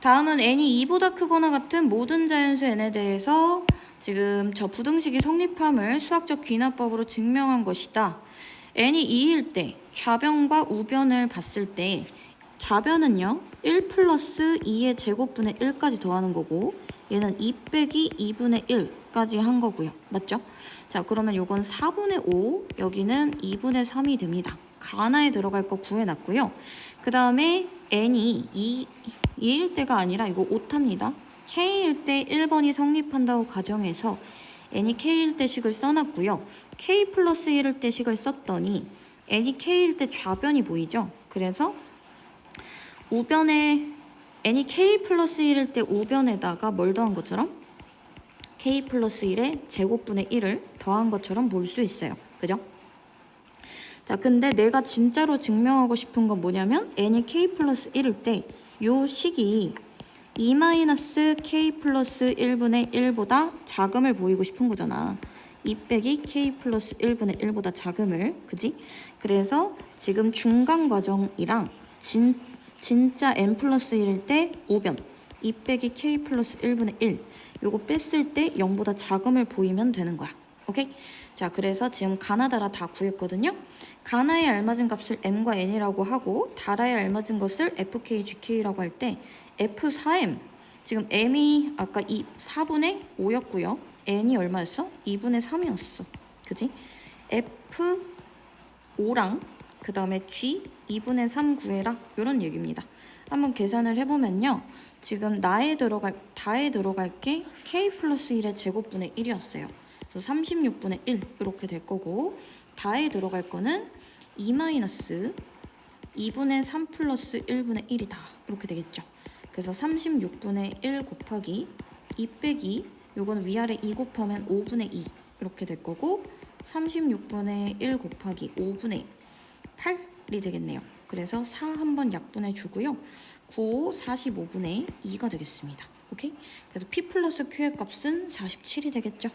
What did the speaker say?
다음은 n이 2보다 크거나 같은 모든 자연수 n에 대해서 지금 저 부등식이 성립함을 수학적 귀납법으로 증명한 것이다. n이 2일 때 좌변과 우변을 봤을 때 좌변은요 1 플러스 2의 제곱분의 1까지 더하는 거고 얘는 2 빼기 2분의 1까지 한 거고요. 맞죠? 자 그러면 요건 4분의 5 여기는 2분의 3이 됩니다. 가나에 들어갈 거 구해놨고요. 그 다음에 n이 2, 2일 때가 아니라 이거 오타입니다. k일 때 1번이 성립한다고 가정해서 n이 k일 때 식을 써놨고요. k 플러스 1일 때 식을 썼더니 n이 k일 때 좌변이 보이죠? 그래서 우변에 n이 k 플러스 1일 때 우변에다가 뭘 더한 것처럼 k 플러스 1의 제곱분의 1을 더한 것처럼 볼 수 있어요. 그죠? 자, 근데 내가 진짜로 증명하고 싶은 건 뭐냐면 n이 k 플러스 1일 때 요 식이 2 마이너스 k 플러스 1분의 1보다 작음을 보이고 싶은 거잖아. 2 빼기 k 플러스 1분의 1보다 작음을. 그지? 그래서 지금 중간 과정이랑 진, 진짜 n 플러스 1일 때 5변 2 빼기 k 플러스 1분의 1 요거 뺐을 때 0보다 작음을 보이면 되는 거야. 오케이? 자, 그래서 지금 가나다라 다 구했거든요. 가나에 알맞은 값을 m과 n이라고 하고 다라에 알맞은 것을 fk, gk라고 할 때 f4m 지금 m이 아까 이 4분의 5였고요. n이 얼마였어? 2분의 3이었어. 그지? f5랑 그 다음에 g 2분의 3 구해라 이런 얘기입니다. 한번 계산을 해보면요. 지금 나에 들어갈 다에 들어갈 게 k 플러스 1의 제곱분의 1이었어요. 그래서 36분의 1 이렇게 될 거고 다에 들어갈 거는 2 마이너스 2분의 3 플러스 1분의 1이다 이렇게 되겠죠. 그래서 36분의 1 곱하기 2 빼기 요건 위아래 2 곱하면 5분의 2 이렇게 될 거고 36분의 1 곱하기 5분의 8이 되겠네요. 그래서 4 한번 약분해 주고요. 9, 45분의 2가 되겠습니다. 오케이? 그래서 P 플러스 Q의 값은 47이 되겠죠.